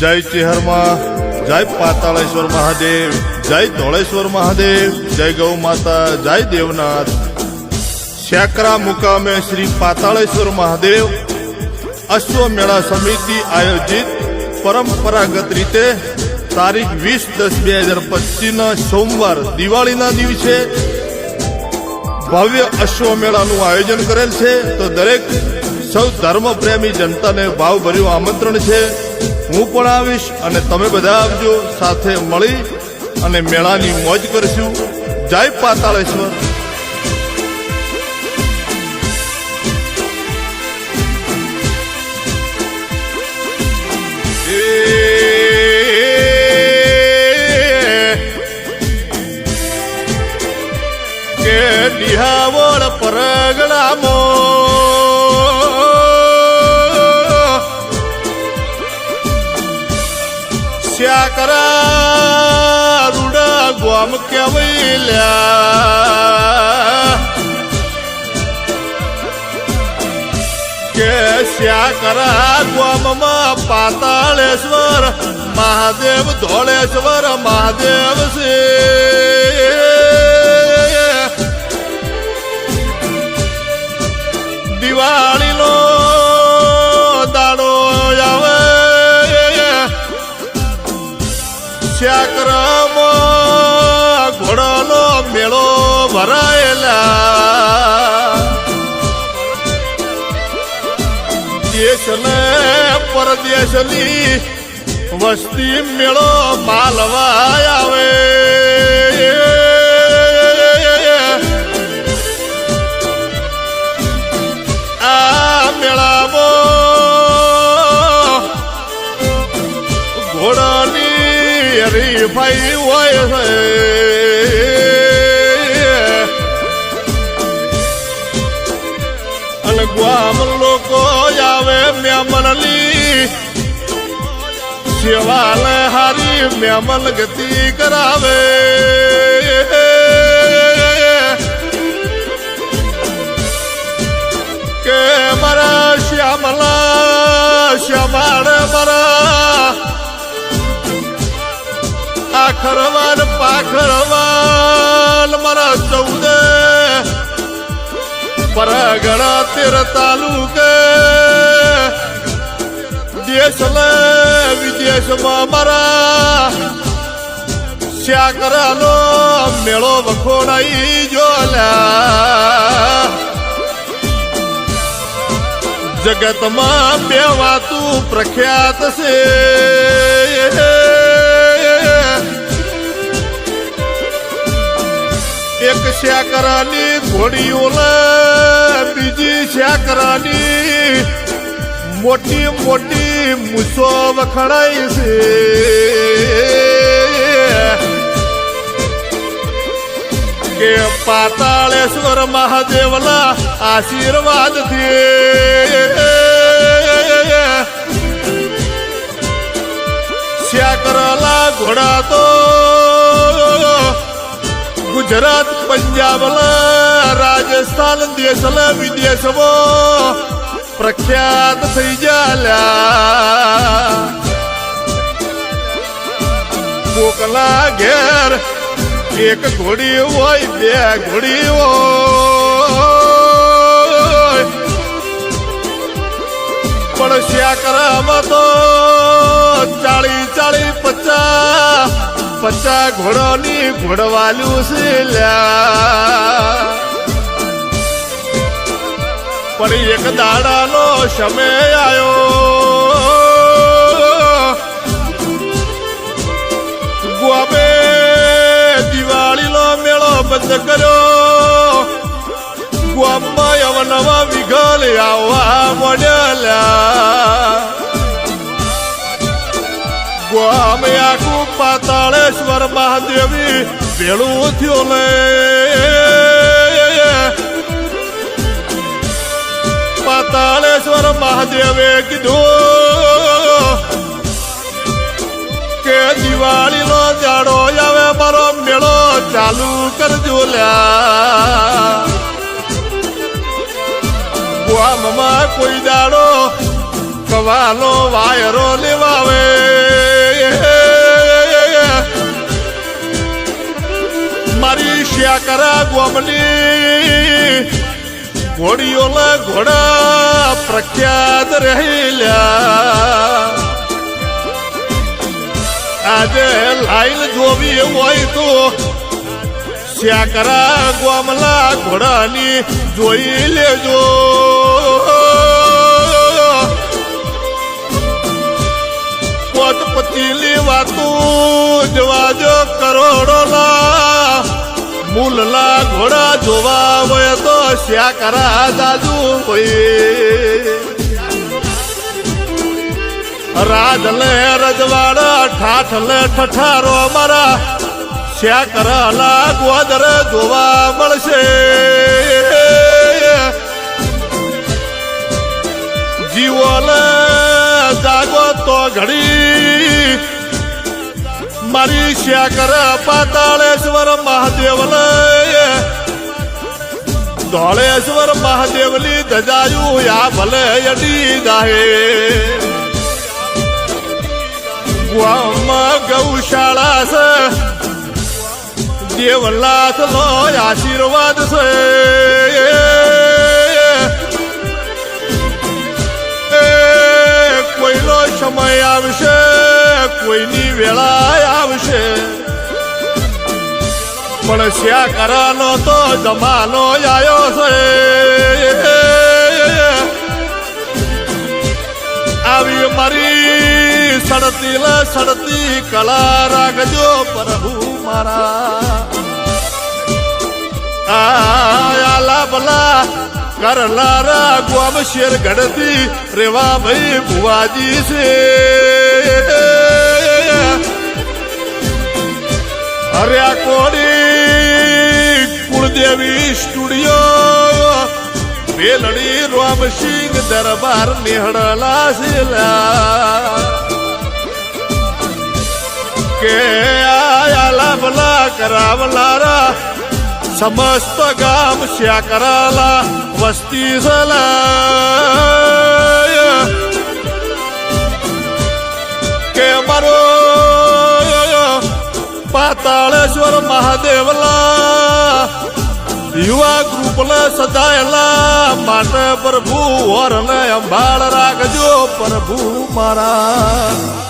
જય ચિહરમાં જય પાતાળેશ્વર મહાદેવ, જય ધોળેશ્વર મહાદેવ, જય ગૌ માતા, જય દેવનાથ. શેકરા મુકામે શ્રી પાતાળેશ્વર મહાદેવ, અશ્વમેળા સમિતિ આયોજિત પરંપરાગત રીતે તારીખ વીસ દસ બે હજાર પચીસના સોમવાર દિવાળીના દિવસે ભવ્ય અશ્વમેળાનું આયોજન કરેલ છે. તો દરેક સૌ ધર્મપ્રેમી જનતાને ભાવભર્યું આમંત્રણ છે. હું પણ આવીશ અને તમે બધા આવજો સાથે મળી અને મેળાની મોજ કરીશું. જય પાતાળેશ્વર શ્યાકરા રૂડા ગોમ કેવૈલ્યા કે શ્યાકરા ગોમમાં પાતાળેશ્વર મહાદેવ ધોળેશ્વર મહાદેવ છે દેશ ને પરદેશની વસ્તી મેળો માલવા આવે. આ મેળામાં ઘોડાની હરીફાઈ હોય છે. આવે મેમનની સેવાલે હારી મેમન ગતિ કરાવે કે મારા શ્યામલા શ્યામાળ મારા આખરવાન પાખરવાન મારા ચૌદે પરગણા તેર તાલુકે દેશ ને વિદેશમાં મારા શ્યાકરાનો મેળો વખોડાઈ જોલ્યા જગતમાં બે વાતું પ્રખ્યાત છે. એક શ્યાકરાની ઘોડીઓ બીજી શ્યાકરાની મોટી મોટી મૂસો વખણાય છે. કે પાતાળેશ્વર મહાદેવના આશીર્વાદ કરલા ઘોડા તો ગુજરાત, પંજાબ, રાજસ્થાન, દેશ વિદેશમાં પ્રખ્યાત થઈ જાલ્યા. કોકલા ઘેર એક ઘોડી હોય, બે ઘોડી હોય. પણ શ્યાકરામાં તો ચાળી ચાળી પચાસ પચાસ ઘોડોની ઘોડવાલ્યું છે લ્યા પણ એક દાડાનો સમય આવ્યો ગોબે દિવાળીનો મેળો બંધ કર્યો. ગોમમાં અવનવા વિઘલ આવવા મળ્યા ગોમ આખું પાતાળેશ્વર મહાદેવી ભેળું થયું લે. મહાદેવે કીધું કે દિવાળી નો જાડો આવે, મારો મેળો ચાલુ કરજો ગામમાં કોઈ દાડો કવાનો વાયરો લેવાવે. મારી શ્યાકરા ગોમલી ઘોડીઓના ઘોડા પ્રખ્યાત રહેલા આજે લાઈન જોવી હોય તો શ્યાકરા ગોમલા ઘોડાની જોઈ લેજો. પોત પતીલી વાતો જવાજો કરોડોલા મૂલલા ઘોડા જોવા હોય તો શ્યાકરા દાદુ હોય રાજલે રજવાડા ઠાઠલે ઠઠારો મારા શ્યા કરાલા ગોદર જોવા મળશે જીવોલે જાગો તો ઘડી મારી શ્યા કર પાતાળેશ્વર મહાદેવલે ધોળેશ્વર મહાદેવની ધજાયું, યા ભલે અડી ગાહે ગામમાં ગૌશાળા છે. દેવલાથ નો આશીર્વાદ છે. કોઈનો સમય આવશે, કોઈની વેળા પણ શ્યા કરાનો તો જમાનો આવ્યો છે. આવી મારી સડતી લ સડતી કલા રાખજો પ્રભુ મારા. આલા ભલા કરનારા ગોમ શેર ગઢતી રેવા ભાઈ ભુવાજી છે. હર્યા કોડી કુળદેવી સ્ટુડિયો. વેલડી રોમસિંહ દરબાર નિહળલા શિલા. કે આયાલા ભલા કરાવલારા, સમસ્ત ગામ શ્યા કરાલા, વસ્તી સલા કે મારો પાતાળેશ્વર મહાદેવલા યુવા ગ્રુપને સજાયેલા માટે પ્રભુ વરને અંબાળ રાખજો પ્રભુ મારા.